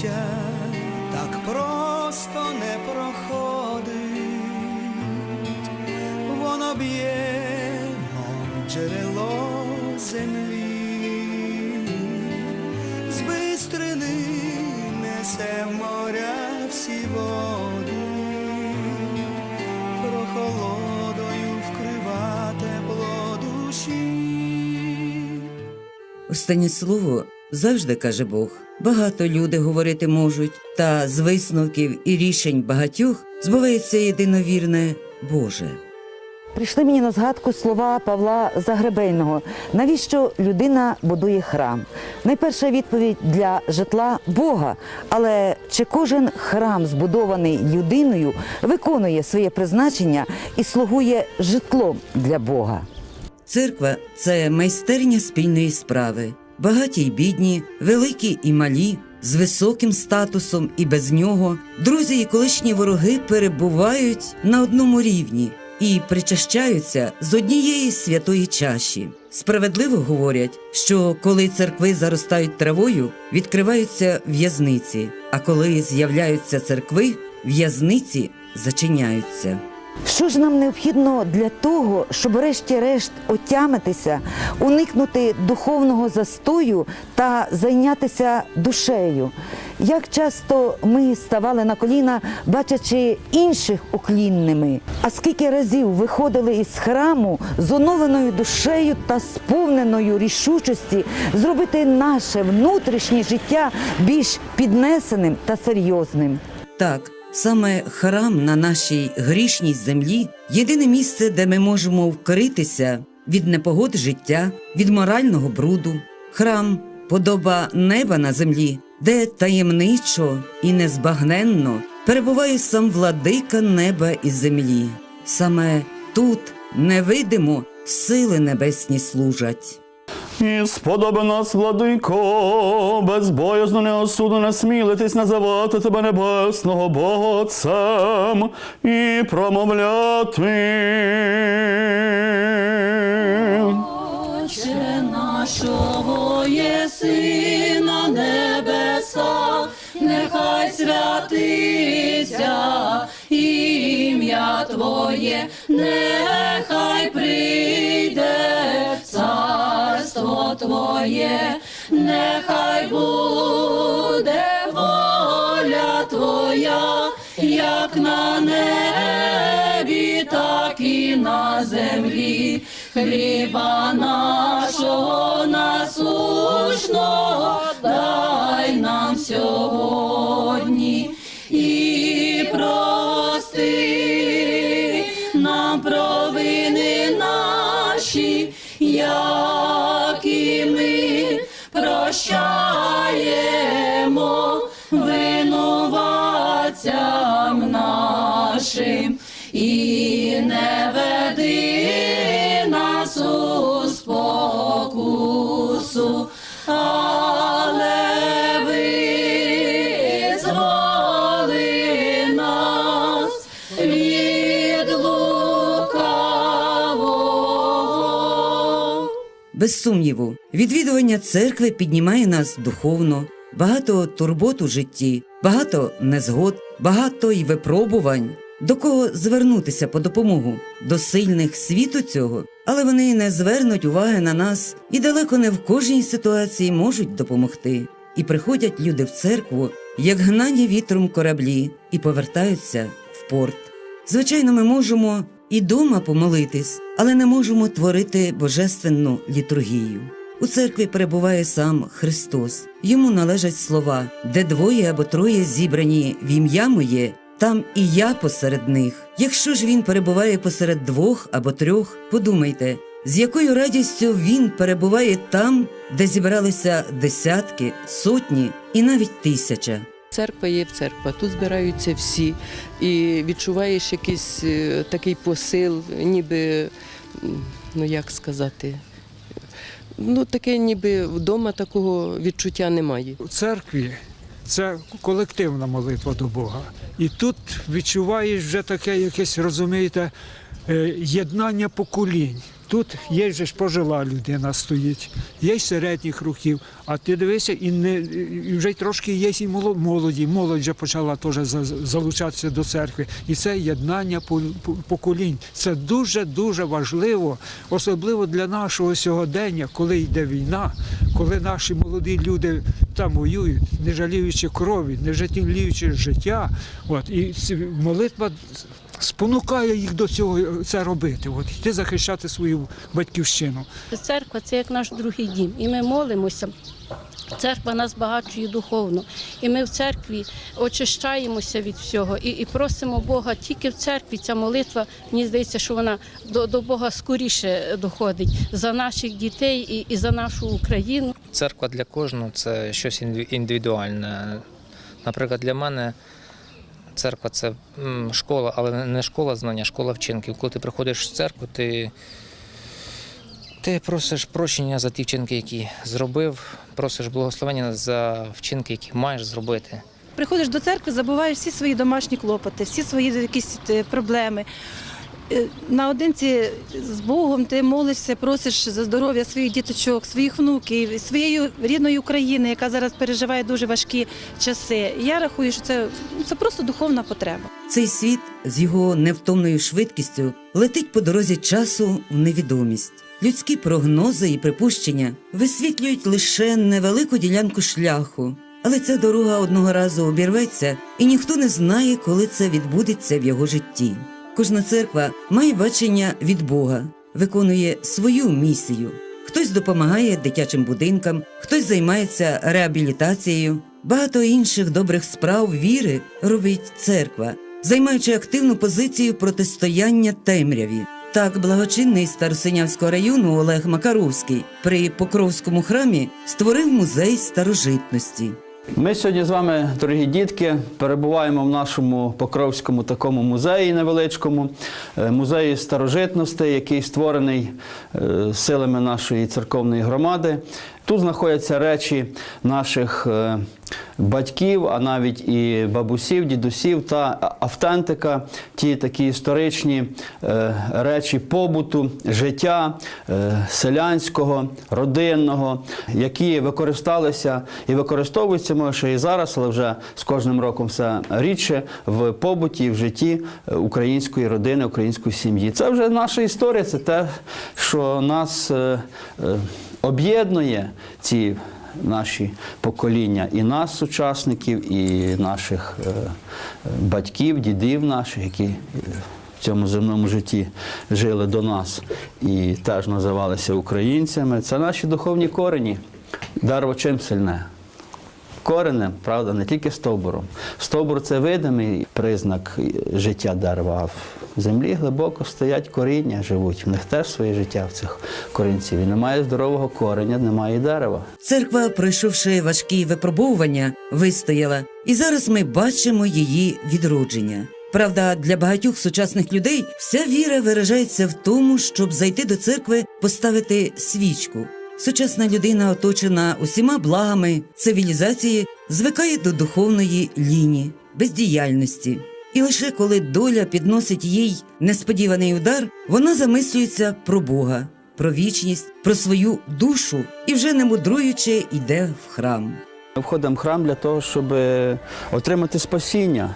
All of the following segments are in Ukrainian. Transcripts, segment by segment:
життя так просто не проходить, воно б'є, мов джерело землі, з бистрини несе моря всі води, прохолодою вкрива тепло душі. Останнє слово завжди каже Бог. Багато люди говорити можуть, та з висновків і рішень багатьох збувається єдиновірне Боже. Прийшли мені на згадку слова Павла Загребельного. Навіщо людина будує храм? Найперша відповідь для житла Бога. Але чи кожен храм, збудований людиною, виконує своє призначення і слугує житлом для Бога? Церква це майстерня спільної справи. Багаті й бідні, великі і малі, з високим статусом і без нього. Друзі і колишні вороги перебувають на одному рівні і причащаються з однієї святої чаші. Справедливо говорять, що коли церкви заростають травою, відкриваються в'язниці, а коли з'являються церкви, в'язниці зачиняються. Що ж нам необхідно для того, щоб врешті-решт отямитися, уникнути духовного застою та зайнятися душею? Як часто ми ставали на коліна, бачачи інших уклінними? А скільки разів виходили із храму з оновленою душею та сповненою рішучості зробити наше внутрішнє життя більш піднесеним та серйозним? Так, саме храм на нашій грішній землі єдине місце, де ми можемо вкритися від непогод життя, від морального бруду. Храм подоба неба на землі, де таємничо і незбагненно перебуває сам владика неба і землі. Саме тут невидимо сили небесні служать. І сподоби нас, владико, безбоязно неосудно смілитись називати тебе небесного Бога Отцем і промовляти. Отче нашого єси на небесах, нехай святиться ім'я Твоє, нехай царство нехай буде воля Твоя, як на небі, так і на землі. Хліба нашого насущного дай нам сьогодні і прости нам провини наші, як ми прощаємо винуватцям нашим, і не Без сумніву, відвідування церкви піднімає нас духовно, багато турбот у житті, багато незгод, багато й випробувань. До кого звернутися по допомогу? До сильних світу цього, але вони не звернуть уваги на нас і далеко не в кожній ситуації можуть допомогти. І приходять люди в церкву, як гнані вітром кораблі, і повертаються в порт. Звичайно, ми можемо і дома помолитись, але не можемо творити божественну літургію. У церкві перебуває сам Христос. Йому належать слова, де двоє або троє зібрані в ім'я моє, там і я посеред них. Якщо ж він перебуває посеред двох або трьох, подумайте, з якою радістю він перебуває там, де зібралися десятки, сотні і навіть тисяча. Церква є церква, тут збираються всі, і відчуваєш якийсь е, такий посил, ніби, ну як сказати, ну таке ніби вдома такого відчуття немає. У церкві це колективна молитва до Бога. І тут відчуваєш вже таке якесь, розумієте, єднання поколінь. Тут є ж пожила людина стоїть, є й середніх років, а ти дивися, і не і вже трошки є і моло- молоді. Молодь вже почала теж залучатися до церкви. І це єднання по- по- поколінь. Це дуже дуже важливо, особливо для нашого сьогодення, коли йде війна, коли наші молоді люди там воюють, не жаліючи крові, не жаліючи життя. От і молитва спонукає їх до цього це робити. От йти захищати свою батьківщину. Церква це як наш другий дім, і ми молимося. Церква нас багачує духовно, і ми в церкві очищаємося від всього і, і просимо Бога тільки в церкві. Ця молитва мені здається, що вона до, до Бога скоріше доходить за наших дітей і, і за нашу Україну. Церква для кожного це щось індивідуальне. Наприклад, для мене церква це школа, але не школа знання, а школа вчинків. Коли ти приходиш в церкву, ти, ти просиш прощення за ті вчинки, які зробив, просиш благословення за вчинки, які маєш зробити. Приходиш до церкви, забуваєш всі свої домашні клопоти, всі свої якісь е, проблеми. Е, Наодинці з Богом ти молишся, просиш за здоров'я своїх діточок, своїх внуків, своєї рідної України, яка зараз переживає дуже важкі часи. Я рахую, що це, це просто духовна потреба. Цей світ з його невтомною швидкістю летить по дорозі часу в невідомість. Людські прогнози і припущення висвітлюють лише невелику ділянку шляху, але ця дорога одного разу обірветься, і ніхто не знає, коли це відбудеться в його житті. Кожна церква має бачення від Бога, виконує свою місію. Хтось допомагає дитячим будинкам, хтось займається реабілітацією. Багато інших добрих справ віри робить церква, займаючи активну позицію протистояння темряві. Так, благочинний Старосинявського району Олег Макаровський при Покровському храмі створив музей старожитності. Ми сьогодні з вами, дорогі дітки, перебуваємо в нашому Покровському такому музеї невеличкому, е, музеї старожитностей, який створений е, силами нашої церковної громади. Тут знаходяться речі наших е, батьків, а навіть і бабусів, дідусів та автентика, ті такі історичні е, речі побуту, життя е, селянського, родинного, які використалися і використовуються може і зараз, але вже з кожним роком все рідше в побуті, і в житті української родини, української сім'ї. Це вже наша історія, це те, що нас об'єднує ці наші покоління, і нас, сучасників, і наших е, батьків, дідів наших, які в цьому земному житті жили до нас і теж називалися українцями. Це наші духовні корені. дарво чим сильне? Коренем, правда, не тільки стовбуром. Стовбур це видимий признак життя дерева. В землі глибоко стоять коріння, живуть. В них теж своє життя в цих корінців. І немає здорового кореня, немає дерева. Церква, пройшовши важкі випробовування, вистояла, і зараз ми бачимо її відродження. Правда, для багатьох сучасних людей вся віра виражається в тому, щоб зайти до церкви, поставити свічку. Сучасна людина, оточена усіма благами цивілізації, звикає до духовної лінії, бездіяльності. І лише коли доля підносить їй несподіваний удар, вона замислюється про Бога, про вічність, про свою душу і вже не мудруючи йде в храм. Входимо в храм для того, щоб е, отримати спасіння,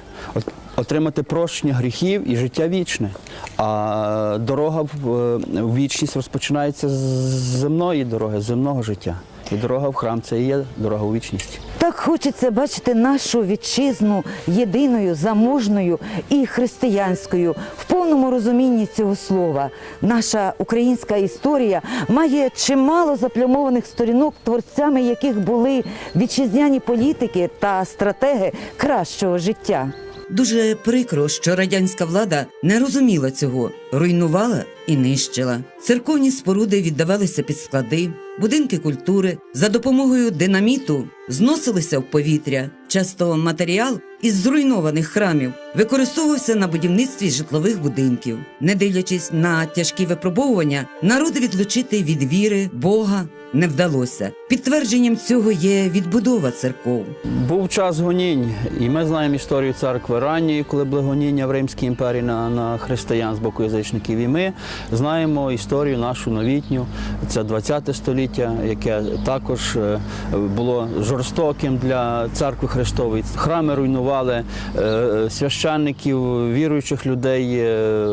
отримати прощення гріхів і життя вічне. А дорога в е, вічність розпочинається з земної дороги, з земного життя. І дорога в храм це і є дорога у вічність. Так хочеться бачити нашу вітчизну єдиною, заможною і християнською в повному розумінні цього слова. Наша українська історія має чимало заплямованих сторінок, творцями яких були вітчизняні політики та стратеги кращого життя. Дуже прикро, що радянська влада не розуміла цього, руйнувала і нищила. Церковні споруди віддавалися під склади, будинки культури за допомогою динаміту зносилися в повітря. Часто матеріал із зруйнованих храмів використовувався на будівництві житлових будинків. Не дивлячись на тяжкі випробовування, народу відлучити від віри Бога не вдалося. Підтвердженням цього є відбудова церков. Був час гонінь, і ми знаємо історію церкви ранньої, коли були гоніння в Римській імперії на, на християн з боку язичників. І ми знаємо історію нашу новітню, це 20 століття, яке також е, було жорстоким для церкви Христової. Храми руйнували, е, священників, віруючих людей е,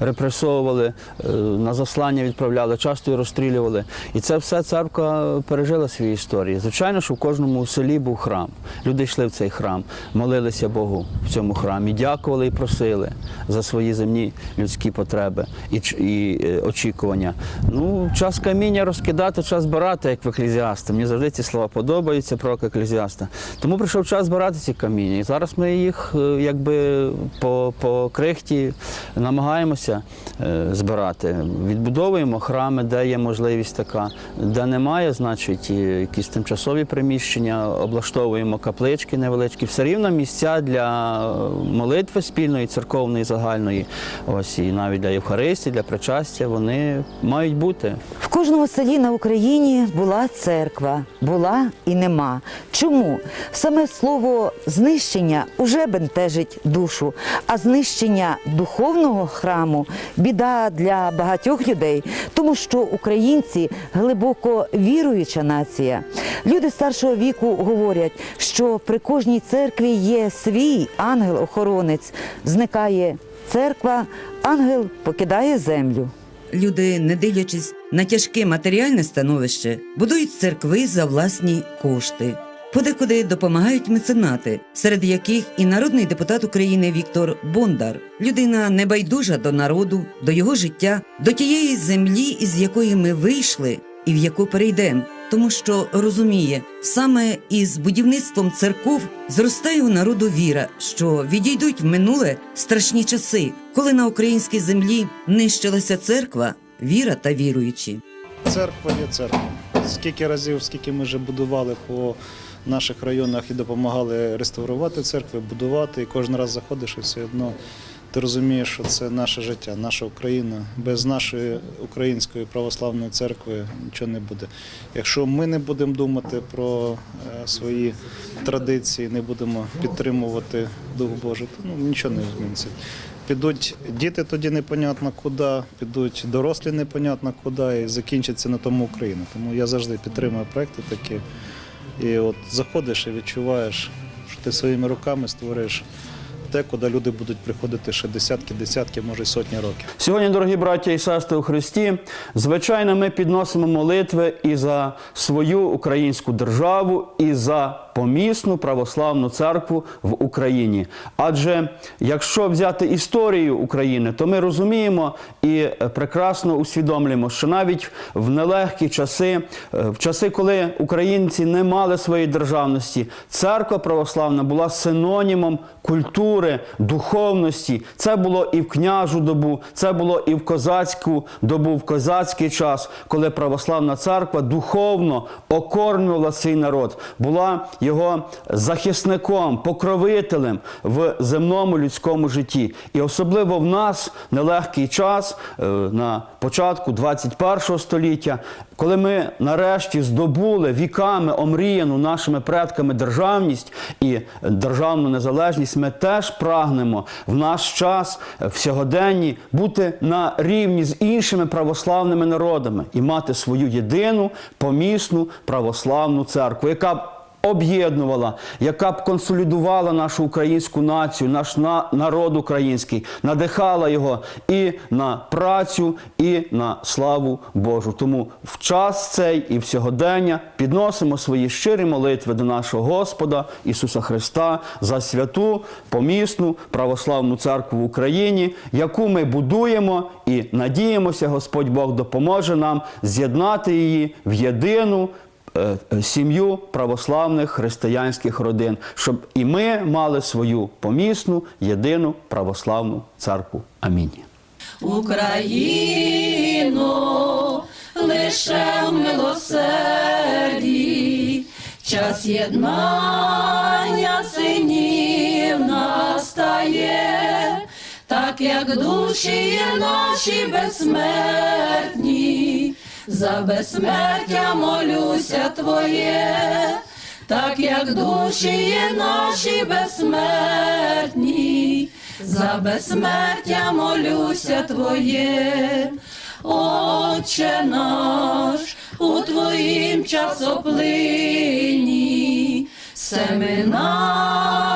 репресовували, е, на заслання відправляли, часто і розстрілювали. І це все церква пережила свої історії. Звичайно, що в кожному селі був храм. Люди йшли в цей храм, молилися Богу в цьому храмі, дякували і просили за свої земні людські потреби і, і е, очікування. Ну, час каміння розкидати, час збирати, як в еклезіаста. Мені завжди ці слова подобаються про еклезіаста. Тому прийшов час збирати ці каміння. І зараз ми їх е, якби по, по крихті намагаємося е, збирати. Відбудовуємо храми, де є можливість така, де немає, значить, якісь тимчасові приміщення, облаштовуємо каплички невеличкі. Все рівно місця для молитви спільної, церковної, загальної. Ось і навіть для Євхаристії, для причастя вони мають бути. В кожному селі на Україні була церква, була і нема. Чому? Саме слово знищення уже бентежить душу, а знищення духовного храму біда для багатьох людей, тому що українці глибоко віруюча нація. Люди старшого віку говорять, що при кожній церкві є свій ангел-охоронець. Зникає церква, ангел покидає землю. Люди, не дивлячись на тяжке матеріальне становище, будують церкви за власні кошти. Подекуди допомагають меценати, серед яких і народний депутат України Віктор Бондар, людина небайдужа до народу, до його життя, до тієї землі, із якої ми вийшли і в яку перейдемо, тому що розуміє, саме із будівництвом церков зростає у народу віра, що відійдуть в минуле страшні часи, коли на українській землі нищилася церква, віра та віруючі. Церква є церква. Скільки разів, скільки ми вже будували по наших районах і допомагали реставрувати церкви, будувати, і кожен раз заходиш і все одно ти розумієш, що це наше життя, наша Україна. Без нашої української православної церкви нічого не буде. Якщо ми не будемо думати про е, свої традиції, не будемо підтримувати Дух Божий, то ну, нічого не зміниться. Підуть діти тоді непонятно куди, підуть дорослі непонятно куди, і закінчиться на тому Україна. Тому я завжди підтримую проекти такі. І от заходиш і відчуваєш, що ти своїми руками створиш те, куди люди будуть приходити ще десятки, десятки, може й сотні років. Сьогодні, дорогі браття і сестри у Христі, звичайно, ми підносимо молитви і за свою українську державу, і за помісну православну церкву в Україні. Адже якщо взяти історію України, то ми розуміємо і прекрасно усвідомлюємо, що навіть в нелегкі часи, в часи, коли українці не мали своєї державності, церква православна була синонімом культури, духовності. Це було і в княжу добу, це було і в козацьку добу, в козацький час, коли православна церква духовно окормлювала свій народ, була його захисником, покровителем в земному людському житті. І особливо в нас нелегкий час е, на початку 21 століття, коли ми нарешті здобули віками омріяну нашими предками державність і державну незалежність, ми теж прагнемо в наш час е, в сьогоденні бути на рівні з іншими православними народами і мати свою єдину помісну православну церкву, яка об'єднувала, яка б консолідувала нашу українську націю, наш на- народ український, надихала його і на працю, і на славу Божу. Тому в час цей і в сьогодення підносимо свої щирі молитви до нашого Господа Ісуса Христа за святу помісну православну церкву в Україні, яку ми будуємо і надіємося, Господь Бог допоможе нам з'єднати її в єдину сім'ю православних християнських родин, щоб і ми мали свою помісну єдину православну церкву. Амінь. Україно, лише в милосерді, час єднання синів настає, так як душі є наші безсмертні, за безсмертя молюся Твоє, так як душі є наші безсмертні, за безсмертя молюся Твоє, Отче наш, у Твоїм часоплині, семинає,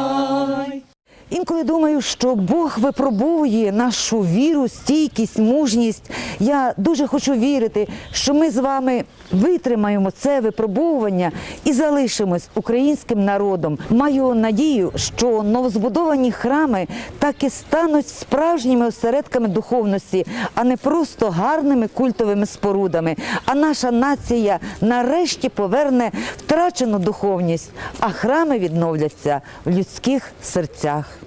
Інколи думаю, що Бог випробовує нашу віру, стійкість, мужність. Я дуже хочу вірити, що ми з вами витримаємо це випробовування і залишимось українським народом. Маю надію, що новозбудовані храми так і стануть справжніми осередками духовності, а не просто гарними культовими спорудами. А наша нація нарешті поверне втрачену духовність, а храми відновляться в людських серцях.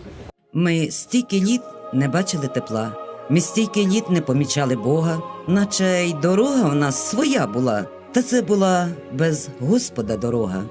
Ми стільки літ не бачили тепла. Ми стільки літ не помічали Бога, наче й дорога в нас своя була, та це була без Господа дорога.